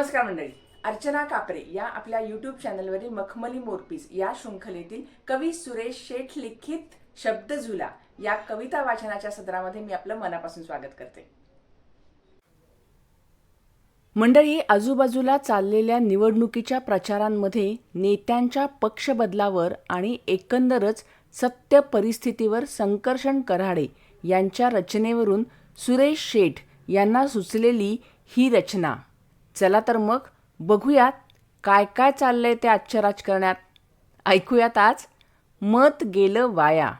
नमस्कार मंडळी. अर्चना कापरे या आपल्या यूट्यूब चॅनलवरील मखमली मोरपीस या शृंखलेतील कवी सुरेश शेठ लिखित शब्द झुला या कविता वाचनाच्या सदरामध्ये मी आपलं मनापासून स्वागत करते. मंडळी आजूबाजूला चाललेल्या निवडणुकीच्या प्रचारांमध्ये नेत्यांच्या पक्षबदलावर आणि एकंदरच सत्य परिस्थितीवर संकर्षण कराडे यांच्या रचनेवरून सुरेश शेठ यांना सुचलेली ही रचना. चला तर मग बघूयात काय काय चाललंय ते आजच्या राजकारणात ऐकूयात आज मत गेलं वाया.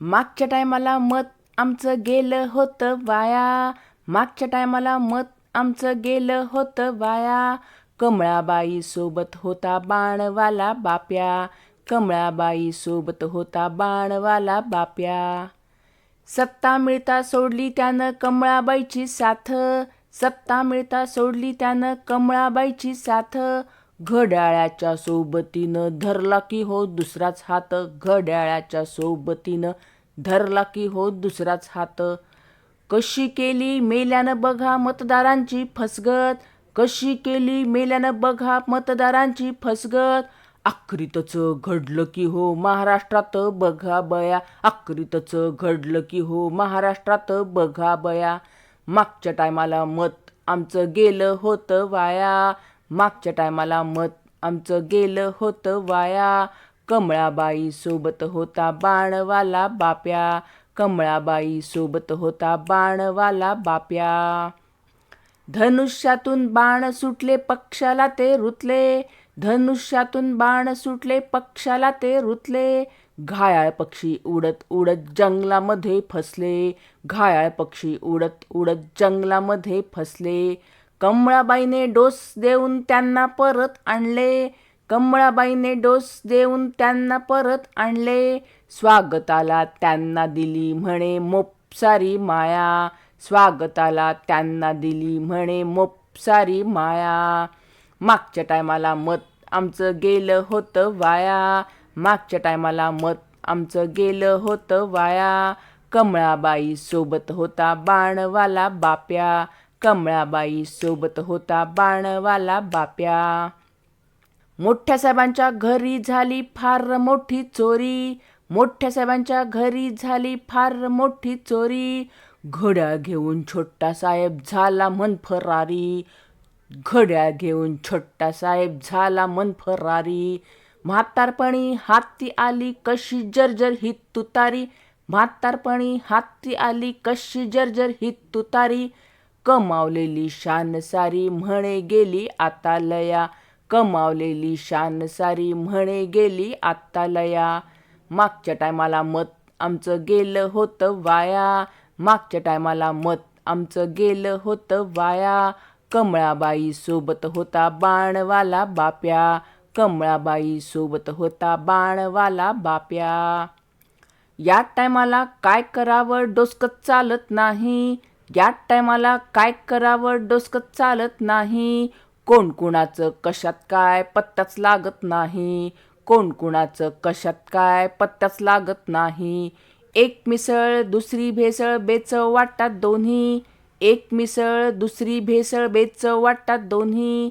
मागच्या टायमाला मत आमचं गेलं होतं वाया. मागच्या टायमाला मत आमचं गेलं होतं वाया. कमळाबाई सोबत होता बाणवाला बाप्या. कमळाबाई सोबत होता बाणवाला बाप्या. सत्ता मिळता सोडली त्यानं कमळाबाईची साथ. सत्ता मिळता सोडली त्यानं कमळाबाईची साथ. घड्याळ्याच्या सोबतीनं धरला की हो दुसराच हात. घड्याळ्याच्या सोबतीनं धरला की हो दुसराच हात. कशी केली मेल्यानं बघा मतदारांची फसगत. कशी केली मेल्यानं बघा मतदारांची फसगत. आखरीतच घडलं की हो महाराष्ट्रात बघा बया. आखरीतच घडलं की हो महाराष्ट्रात बघा बया. मागच्या टायमाला मत आमचं गेलं होतं वाया. मागच्या टायमाला मत आमचं गेलं होतं वाया. कमळाबाई सोबत होता बाणवाला बाप्या. कमळाबाई सोबत होता बाणवाला बाप्या. धनुष्यातून बाण सुटले पक्षाला ते रुतले. धनुष्यातून बाण सुटले पक्षाला ते रुतले. घायाळ पक्षी उडत उडत जंगलामध्ये फसले. घायाळ पक्षी उडत उडत जंगलामध्ये फसले. कमळाबाईने डोस देऊन त्यांना परत आणले. कमळाबाईने डोस देऊन त्यांना परत आणले. स्वागताला त्यांना दिली म्हणे मोपसारी माया. स्वागताला त्यांना दिली म्हणे मोपसारी माया. मागच्या टायमाला मत आमचं गेलं होतं वाया. मागच्या टायमाला मत आमचं गेलं होतं वाया. कमळाबाई सोबत होता बाणवाला बाप्या. कमळाबाई सोबत होता बाणवाला बाप्या. मोठ्या साहेबांच्या घरी झाली फार मोठी चोरी. मोठ्या साहेबांच्या घरी झाली फार मोठी चोरी. घोड्या घेऊन छोटा साहेब झाला मन फरारी. घड्याळ घेऊन छोटा साहेब झाला मन फरारी. म्हातारपणी हाती आली कशी जर्जर ही तुतारी. म्हातारपणी हाती आली कशी जर्जर ही तुतारी. कमावलेली शान सारी म्हणे गेली आता लया. कमावलेली शान सारी म्हणे गेली आता लया. मागच्या टायमाला मत आमचं गेलं होतं वाया. मागच्या टायमाला मत आमचं गेलं होतं वाया. कमळाबाई सोबत होता बाणवाला बाप्या. कमळाबाई सोबत होता बाणवाला बाप्या. या टायमाला काय करावं डोसकत चालत नाही. या टायमाला काय करावं डोसकत चालत नाही. कोण कुणाचं कशात काय पत्ताच लागत नाही. कोण कुणाचं कशात काय पत्ताच लागत नाही. एक मिसळ दुसरी भेसळ बेचव वाटतात दोन्ही. एक मिसळ दुसरी भेसळ बेचव वाटतात दोन्ही.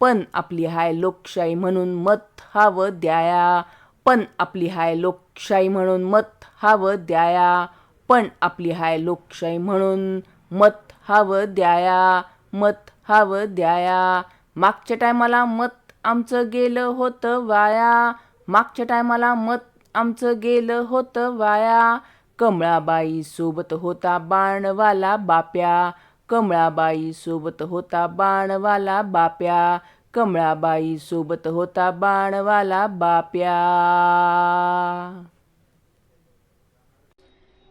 पण आपली हाय लोकशाही म्हणून मत हवं द्याया. पण आपली हाय लोकशाही म्हणून मत हवं द्याया. पण आपली हाय लोकशाही म्हणून मत हवं द्याया. मत हवं द्याया. मागच्या टायमाला मत आमचं गेलं होतं वाया. मागच्या टायमाला मत आमचं गेलं होतं वाया. कमळाबाई सोबत होता बाणवाला बाप्या. कमळाबाई सोबत होता बाणवाला बाप्या. कमळाबाई सोबत होता बाणवाला बाप्या.